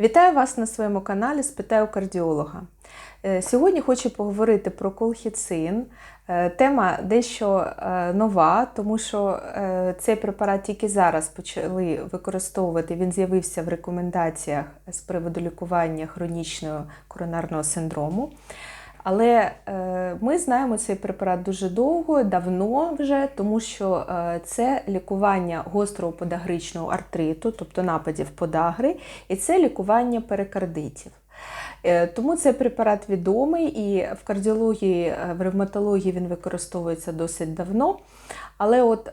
Вітаю вас на своєму каналі Спитаю кардіолога. Е, Сьогодні хочу поговорити про колхіцин. Е, Тема дещо е, нова, тому що цей препарат тільки зараз почали використовувати. Він з'явився в рекомендаціях з приводу лікування хронічного коронарного синдрому. Але е, ми знаємо цей препарат дуже довго, давно вже, тому що е, це лікування гострого подагричного артриту, тобто нападів подагри, і це лікування перикардитів. Е, Тому цей препарат відомий і в кардіології, в ревматології він використовується досить давно. Але от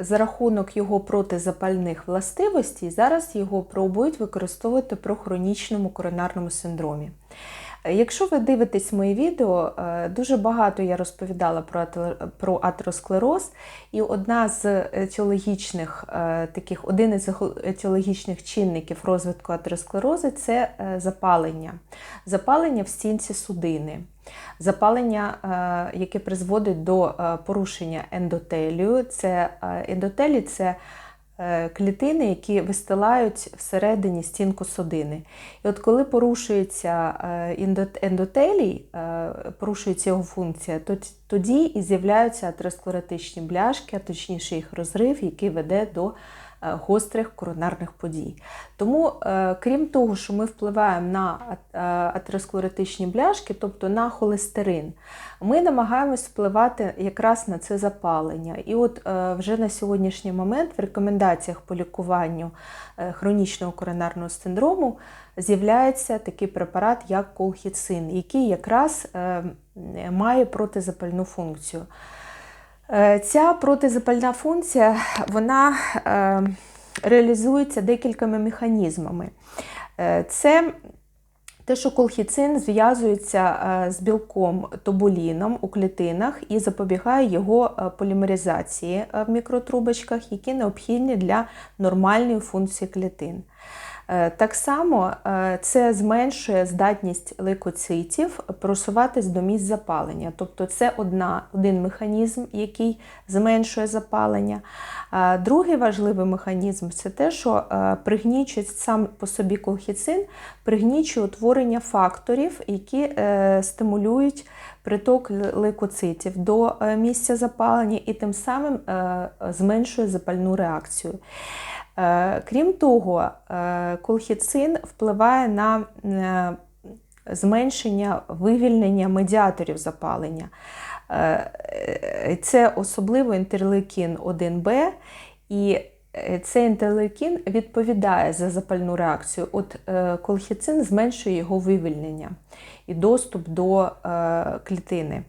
за рахунок його протизапальних властивостей зараз його пробують використовувати при хронічному коронарному синдромі. Якщо ви дивитесь мої відео, е, дуже багато я розповідала про атеросклероз, і одна з етіологічних е, таких, один із етіологічних чинників розвитку атеросклерозу це е, запалення. Запалення в стінці судини. Запалення, яке призводить до порушення ендотелію. Це е, ендотелій це клітини, які вистилають всередині стінку судини. І от коли порушується е, ендотелій, е, порушується його функція, то тоді і з'являються атеросклеротичні бляшки, а точніше їх розрив, який веде до е, гострих коронарних подій. Тому, е, крім того, що ми впливаємо на е, атеросклеротичні бляшки, тобто на холестерин, ми намагаємось впливати якраз на це запалення. І от е, вже на сьогоднішній момент в рекомендаціях по лікуванню е, хронічного коронарного синдрому з'являється такий препарат, як колхіцин, який якраз е, має протизапальну функцію. Е, Ця протизапальна функція вона е, реалізується декількома механізмами. Е, Це те, що колхіцин зв'язується з білком тобуліном у клітинах і запобігає його полімеризації в мікротрубочках, які необхідні для нормальної функції клітин. Е, Так само е, це зменшує здатність лейкоцитів просуватись до місць запалення. Тобто це одна, один механізм, який зменшує запалення. Другий важливий механізм це те, що е, пригнічує сам по собі колхіцин, пригнічує утворення факторів, які е, стимулюють приток лейкоцитів до е, місця запалення і тим самим е, зменшує запальну реакцію. Е, Крім того, е, колхіцин впливає на е, зменшення вивільнення медіаторів запалення. Це особливо інтерлейкін 1Б, і цей інтерлейкін відповідає за запальну реакцію. От колхіцин зменшує його вивільнення і доступ до клітини.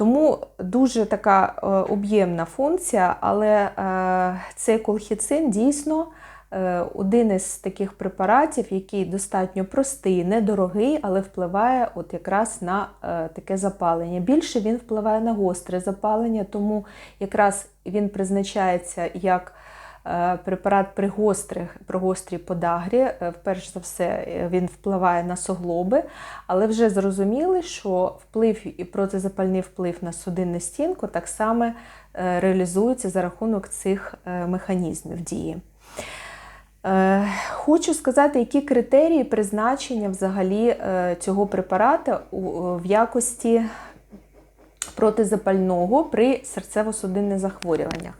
Тому дуже така е, об'ємна функція, але е, цей колхіцин дійсно е, один із таких препаратів, який достатньо простий, недорогий, але впливає от якраз на таке запалення. Більше він впливає на гостре запалення, тому якраз він призначається як препарат при гострих, при гострій подагрі. Е, Перш за все, е, він впливає на суглоби, але вже зрозуміли, що вплив і протизапальний вплив на судинну стінку так само е, реалізується за рахунок цих е, механізмів дії. Е, Хочу сказати, які критерії призначення взагалі е, цього препарату в якості протизапального при серцево-судинних захворюваннях.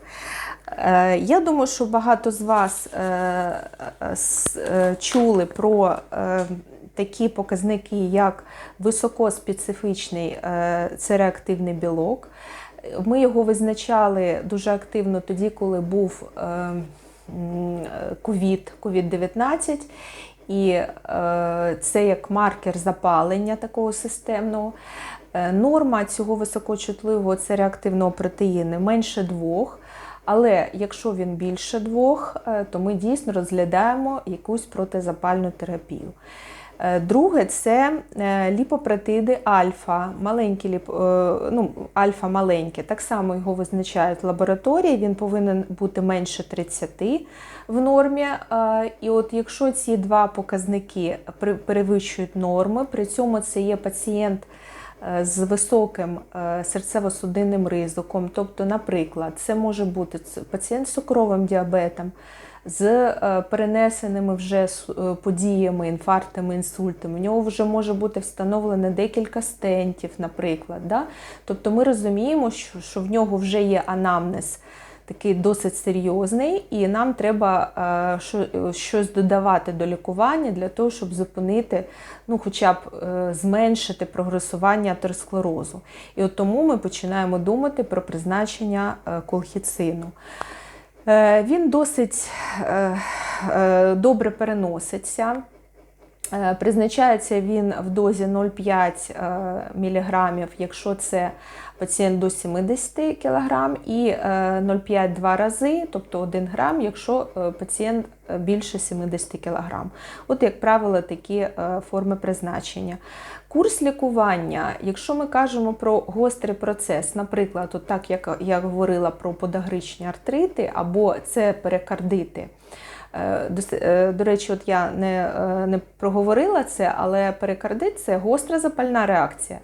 Е, Я думаю, що багато з вас е, е, чули про такі показники, як високоспецифічний цереактивний білок. Ми його визначали дуже активно тоді, коли був е, м, ковід, COVID-19. І це як маркер запалення такого системного. Норма цього високочутливого цереактивного протеїну менше двох. Але якщо він більше двох, е, то ми дійсно розглядаємо якусь протизапальну терапію. Е, Друге це е, ліпопретиди альфа, маленькі ліп, ну, альфа маленьке. Так само його визначають в лабораторії. Він повинен бути менше 30 в нормі. І от якщо ці два показники перевищують норми, при цьому це є пацієнт з високим е, серцево-судинним ризиком. Тобто, наприклад, це може бути пацієнт з цукровим діабетом, з е, перенесеними вже е, подіями, інфарктами, інсультами. У нього вже може бути встановлено декілька стентів, наприклад. Да? Тобто ми розуміємо, що в нього вже є анамнез такий досить серйозний, і нам треба е, що- щось додавати до лікування для того, щоб зупинити, ну, хоча б е, зменшити прогресування атеросклерозу. І от тому ми починаємо думати про призначення е, колхіцину. Він досить добре переноситься. Е, Призначається він в дозі 0,5 мг, якщо це пацієнт до 70 кг, і е, 0,5 два рази, тобто 1 грам, якщо е, пацієнт е, більше 70 кг. От, як правило, такі е, форми призначення. Курс лікування, якщо ми кажемо про гострий процес, наприклад, от так як я говорила про подагричні артрити або це перикардити. Е, е, До речі, от я не, е, не проговорила це, але перикардит це гостра запальна реакція.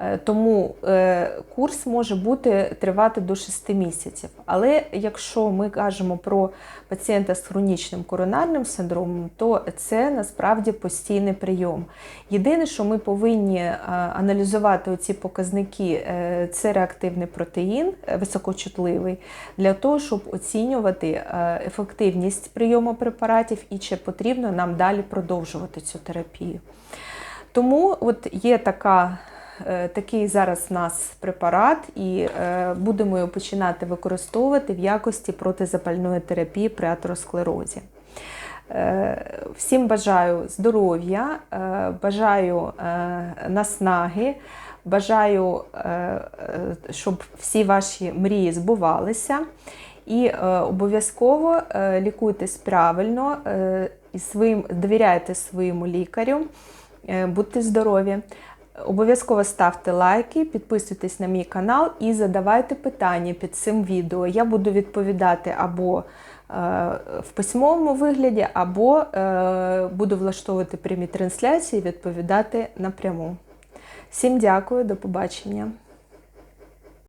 Е, Тому е, курс може бути тривати до 6 місяців. Але якщо ми кажемо про пацієнта з хронічним коронарним синдромом, то це насправді постійний прийом. Єдине, що ми повинні е, аналізувати оці показники, це реактивний протеїн високочутливий, для того, щоб оцінювати ефективність прийому препаратів і чи потрібно нам далі продовжувати цю терапію. Тому от є така, такий зараз у нас препарат, і е, будемо його починати використовувати в якості протизапальної терапії при атеросклерозі. Е, Всім бажаю здоров'я, е, бажаю е, наснаги, бажаю, е, е, щоб всі ваші мрії збувалися. І е, обов'язково е, лікуйтесь правильно е, і своїм, довіряйте своєму лікарю, е, будьте здорові. Обов'язково ставте лайки, підписуйтесь на мій канал і задавайте питання під цим відео. Я буду відповідати або е, в письмовому вигляді, або е, буду влаштовувати прямі трансляції і відповідати напряму. Всім дякую, до побачення.